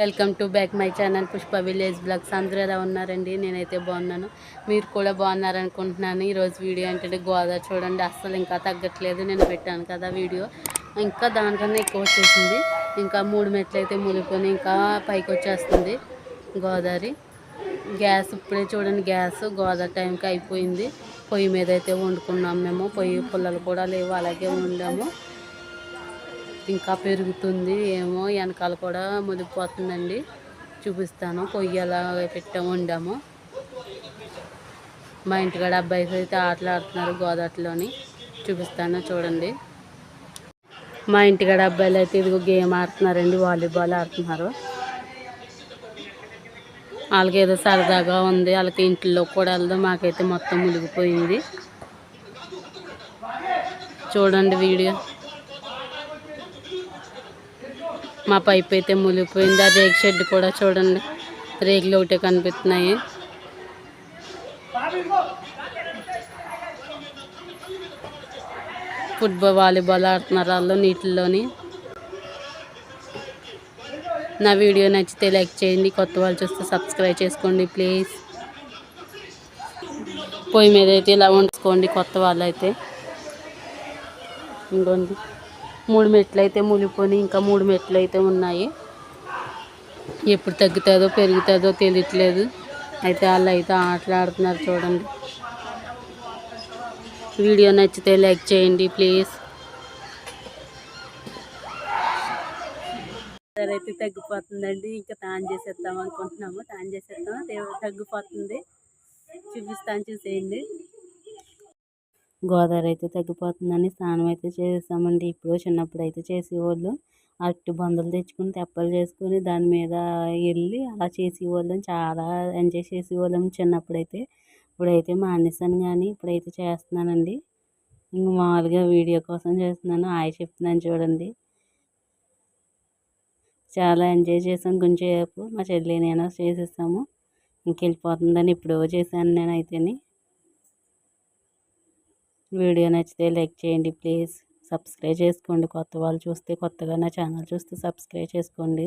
Welcome to back my channel Pushpa village blogs అందరూ ఎలా ఉన్నారండి? నేనైతే బాగున్నాను. మీరు కూడా బాగున్నారనుకుంటున్నాను. ఈరోజు వీడియో ఏంటంటే గోదావరి చూడండి. అస్సలు ఇంకా తగ్గట్లేదు. నేను పెట్టాను కదా వీడియో. ఇంకా దానికన్నా ఎక్కువ వచ్చేసింది. ఇంకా మూడు మెట్లు అయితే మునిగిపోయి ఇంకా పైకి వచ్చేస్తుంది గోదావరి గ్యాస్ ఇప్పుడే చూడండి. గ్యాస్ గోదావరి టైంకి అయిపోయింది. పొయ్యి మీద అయితే వండుకున్నాం మేము. పొయ్యి పుల్లలు కూడా లేవు. అలాగే వండాము. ఇంకా పెరుగుతుంది ఏమో వెనకాల కూడా మునిగిపోతుందండి. చూపిస్తాను పొయ్యి ఎలా పెట్టాము ఉండాము మా ఇంటికాడ అబ్బాయికి అయితే ఆటలు ఆడుతున్నారు గోదావరిలోని. చూపిస్తాను చూడండి. మా ఇంటికాడ అబ్బాయిలు అయితే ఇదిగో గేమ్ ఆడుతున్నారండి వాలీబాల్ ఆడుతున్నారు. వాళ్ళకి ఏదో సరదాగా ఉంది వాళ్ళకి ఇంట్లో కూడా వెళ్దాం మాకైతే మొత్తం మునిగిపోయింది. చూడండి వీడియో. మా పైప్ అయితే మునిగిపోయింది. ఆ రేక్ షెడ్ కూడా చూడండి. రేకులు ఒకటే కనిపిస్తున్నాయి. ఫుట్బాల్ వాలీబాల్ ఆడుతున్నారు వాళ్ళు నీటిలోని. నా వీడియో నచ్చితే లైక్ చేయండి. కొత్త వాళ్ళు చూస్తే సబ్స్క్రైబ్ చేసుకోండి ప్లీజ్. పొయ్యి మీద అయితే ఇలా వండుకోండి కొత్త వాళ్ళు అయితే. ఇంకోండి. మూడు మెట్లు అయితే మునిగిపోయి ఇంకా మూడు మెట్లు అయితే ఉన్నాయి. ఎప్పుడు తగ్గుతుందో పెరుగుతుందో తెలియట్లేదు. అయితే వాళ్ళు అయితే ఆటలాడుతున్నారు చూడండి. వీడియో నచ్చితే లైక్ చేయండి ప్లీజ్. అయితే తగ్గిపోతుందండి ఇంకా తాన్ చేసేద్దాం అనుకుంటున్నాము. తాన్ చేసేద్దాం తగ్గిపోతుంది. చూపిస్తాను చూసేయండి. గోదావరి అయితే తగ్గిపోతుందని స్నానం అయితే చేసామండి ఇప్పుడు చిన్నప్పుడు అయితే చేసేవాళ్ళు. అట్టి బందులు తెచ్చుకుని తెప్పలు చేసుకుని దాని మీద వెళ్ళి అలా చేసేవాళ్ళం. చాలా ఎంజాయ్ చేసేవాళ్ళం చిన్నప్పుడైతే. ఇప్పుడైతే మానేసాను కానీ ఇప్పుడైతే చేస్తున్నానండి. ఇంక మామూలుగా వీడియో కోసం చేస్తున్నాను. ఆయ చెప్తున్నాను చూడండి. చాలా ఎంజాయ్ చేసాం కొంచెంసేపు. మా చెల్లి నేను చేసేసాము. ఇంకెళ్ళిపోతుందని ఇప్పుడు చేశాను నేనైతేని. వీడియో నచ్చితే లైక్ చేయండి ప్లీజ్. సబ్స్క్రైబ్ చేసుకోండి. కొత్త వాళ్ళు చూస్తే కొత్తగా నా ఛానల్ చూస్తే సబ్స్క్రైబ్ చేసుకోండి.